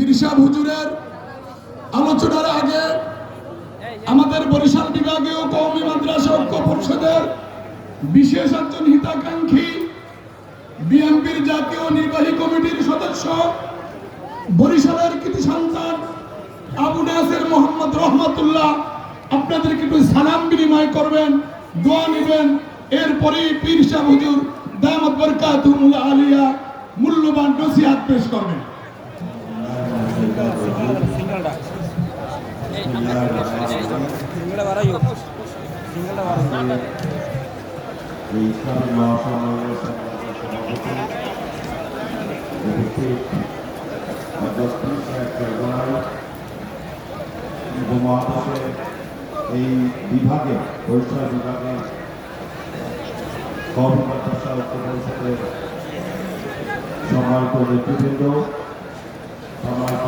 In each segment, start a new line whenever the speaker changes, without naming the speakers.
পীরসাহ হুজুরের আলোচনার আগে আমাদের বরিশাল বিভাগীয় কওমি মাদ্রাসা ঐক্য পরিষদের বিশেষ একজন হিতাকাঙ্ক্ষী বিএনপির জাতীয় নির্বাহী কমিটির সদস্য, বরিশালের কৃতি সন্তান আবু নাসের মোহাম্মদ রহমতুল্লাহ। আপনাদেরকে একটু সালাম বিনিময় করবেন, দোয়া নেবেন। এরপরেই পীর শাহ হুজুর দামত বরকাতুল আলিয়া মূল্যবান নসিহাত পেশ করবেন।
সিঙ্গেলটা এই
বিভাগে বরিশাল বিভাগে কবি মাদ্রাসা পরিষদের সম্মানিত নেতৃবৃন্দ রাজা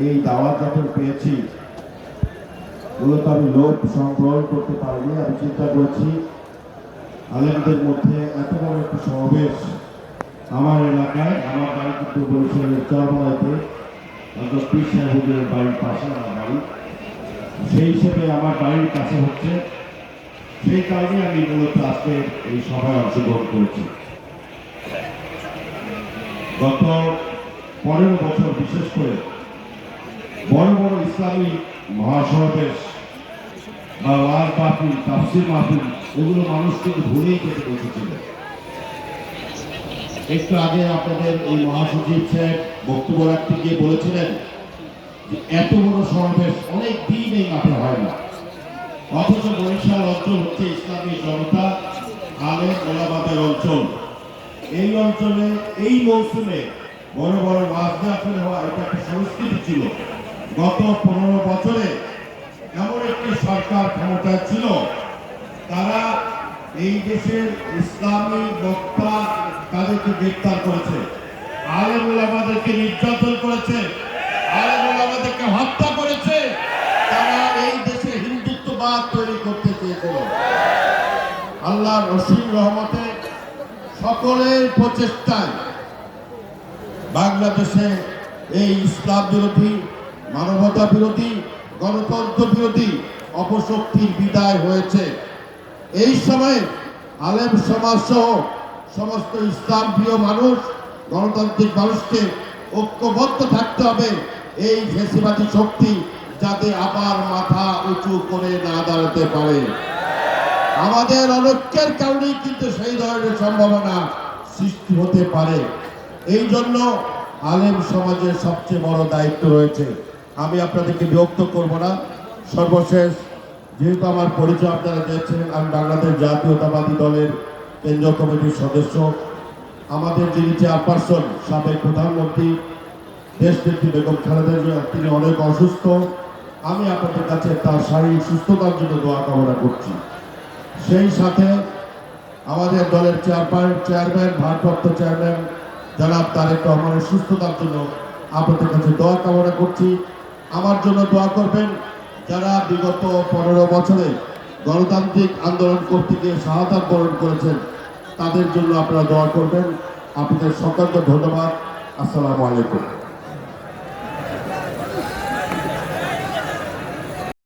এই দাওয়াত যখন পেয়েছি, মূলত আমি লোক সংগ্রহ করতে পারিনি, আমি চিন্তা করছি আলেমদের মধ্যে এত বড় একটি সমাবেশ আমার এলাকায়, আমার বাড়ি কিন্তু বরিশালের চরমালাইতে পীর সাহেবের বাড়ির পাশে আমার বাড়ি। সেই হিসেবে আমার বাড়ির কাছে হচ্ছে, সেই কারণে আমি মূলত আজকে এই সভায় অংশগ্রহণ করেছি। গত পনেরো বছর বিশেষ করে বড় বড় ইসলামী মহাসমাবেশ বা ওয়াজ মাহফিল, তাফসির মাহফিল, এগুলো মানুষ কিন্তু ভুলেই কেটে বসেছিল। একটু আগে আপনাদের এই মহাসচিব সাহেব বক্তব্য রাখতে গিয়ে বলেছিলেন যে এত বড় সমাবেশ অনেক দিন এই মাঠে হয় না। অথচ বরিশাল অঞ্চল হচ্ছে ইসলামী জনতা আলেম ওলামাদের অঞ্চল। এই অঞ্চলে এই মৌসুমে বড় বড় ওয়াজ মাহফিল হওয়া এটা একটা সংস্কৃতি ছিল। গত পনেরো বছরে এমন একটি সরকার ক্ষমতায় ছিল, তারা এই দেশের ইসলামী বক্তা তাদেরকে গ্রেপ্তার করেছে আলেম ওলামাদেরকে নির্যাতন করেছে আলেম ওলামাদেরকে হত্যা করেছে, তারা এই দেশে হিন্দুত্ববাদ তৈরি করতে চেয়েছিল। আল্লাহ রসিম রহমতে সকলের প্রচেষ্টায় বাংলাদেশে এই ইসলাম বিরোধী মানবতা বিরোধী, গণতন্ত্র বিরোধী অপশক্তির বিদায় হয়েছে। এই সময়ে আলেম সমাজ সহ সমস্ত ইসলাম প্রিয় মানুষ, গণতান্ত্রিক মানুষকে ঐক্যবদ্ধ থাকতে হবে। এই ফেসিবাদী শক্তি যাতে আবার মাথা উঁচু করে না দাঁড়াতে পারে। আমাদের অনৈক্যের কারণেই কিন্তু সেই ধরনের সম্ভাবনা সৃষ্টি হতে পারে। এই জন্য আলেম সমাজের সবচেয়ে বড় দায়িত্ব রয়েছে। আমি আপনাদেরকে বিরক্ত করব না। সর্বশেষ, যেহেতু আমার পরিচয় আপনারা দিয়েছেন আমি বাংলাদেশ জাতীয়তাবাদী দলের কেন্দ্রীয় কমিটির সদস্য। আমাদের যিনি চেয়ারপারসন, সাবেক প্রধানমন্ত্রী দেশ নেত্রী বেগম খালেদা জিয়া, তিনি অনেক অসুস্থ। আমি আপনাদের কাছে তার শারীরিক সুস্থতার জন্য দোয়া কামনা করছি। সেই সাথে আমাদের দলের চেয়ারপার, চেয়ারম্যান, ভারপ্রাপ্ত চেয়ারম্যান, জনাব তারেক রহমানের সুস্থতার জন্য আপনাদের কাছে দোয়া কামনা করছি। আমার জন্য দোয়া করবেন যারা বিগত পনেরো বছরে গণতান্ত্রিক আন্দোলন কর্তৃকে সহায়তা বরণ করেছেন, তাদের জন্য আপনারা দোয়া করবেন। আপনাদের সকলকে ধন্যবাদ। আসসালামু আলাইকুম।